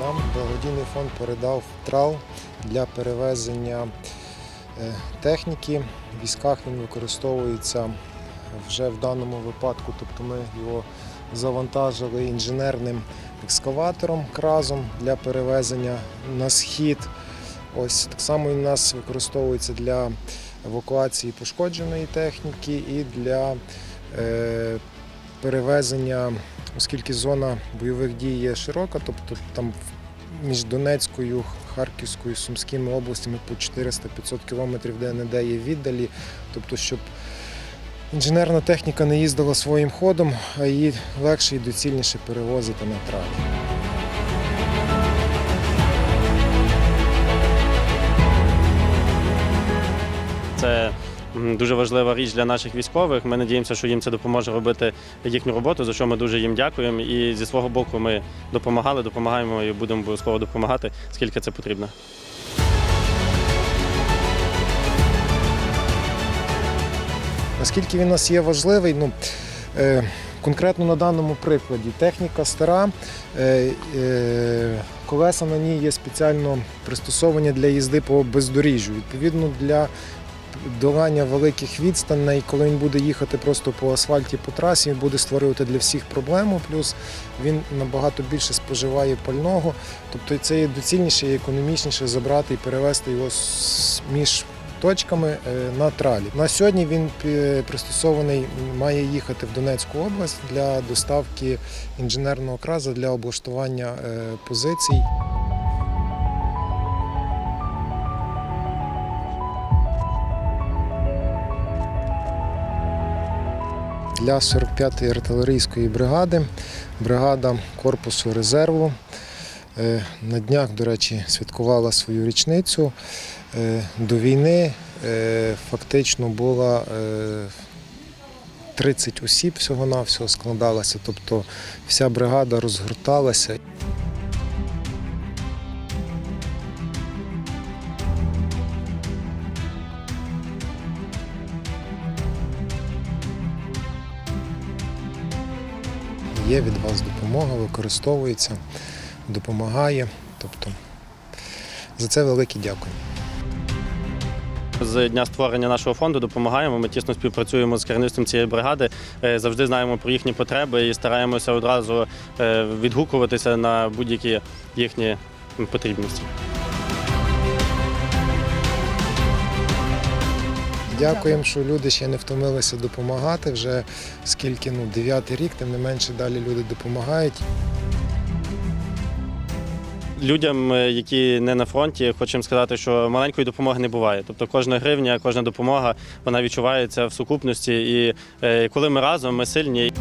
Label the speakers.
Speaker 1: Нам благодійний фонд передав трал для перевезення е, техніки. В військах він використовується вже в даному випадку, тобто ми його завантажили інженерним екскаватором кразом для перевезення на схід. Ось так само він у нас використовується для евакуації пошкодженої техніки і для е, перевезення, оскільки зона бойових дій є широка, тобто там між Донецькою, Харківською, Сумськими областями по 400-500 кілометрів де-не-де є віддалі, тобто щоб інженерна техніка не їздила своїм ходом, а її легше і доцільніше перевозити на тралі.
Speaker 2: Це дуже важлива річ для наших військових. Ми надіємося, що їм це допоможе робити їхню роботу, за що ми дуже їм дякуємо. І зі свого боку ми допомагали, допомагаємо і будемо обов'язково допомагати, скільки це потрібно.
Speaker 1: Наскільки він у нас є важливий, ну, е, конкретно на даному прикладі техніка стара, е, е, колеса на ній є спеціально пристосовані для їзди по бездоріжжю. Відповідно, для долання великих відстаней, коли він буде їхати просто по асфальті по трасі, він буде створювати для всіх проблему. Плюс він набагато більше споживає пального. Тобто це є доцільніше і економічніше забрати і перевезти його між точками е, на тралі. На сьогодні він пристосований, має їхати в Донецьку область для доставки інженерного краза для облаштування е, позицій. Для 45-ї артилерійської бригади, бригада корпусу резерву. Е, На днях, до речі, святкувала свою річницю. Е, До війни е, фактично було е, 30 осіб всього-навсього складалася, тобто вся бригада розгорталася. Є від вас допомога, використовується, допомагає. Тобто за це велике дякую.
Speaker 2: З дня створення нашого фонду допомагаємо. Ми тісно співпрацюємо з керівництвом цієї бригади. е, Завжди знаємо про їхні потреби і стараємося одразу е, відгукуватися на будь-які їхні потрібності.
Speaker 1: Дякуємо, що люди ще не втомилися допомагати. Вже скільки ну, дев'ятий рік, тим не менше далі люди допомагають.
Speaker 2: Людям, е, які не на фронті, хочемо сказати, що маленької допомоги не буває. Тобто кожна гривня, кожна допомога вона відчувається в сукупності. І е, коли ми разом, ми сильні.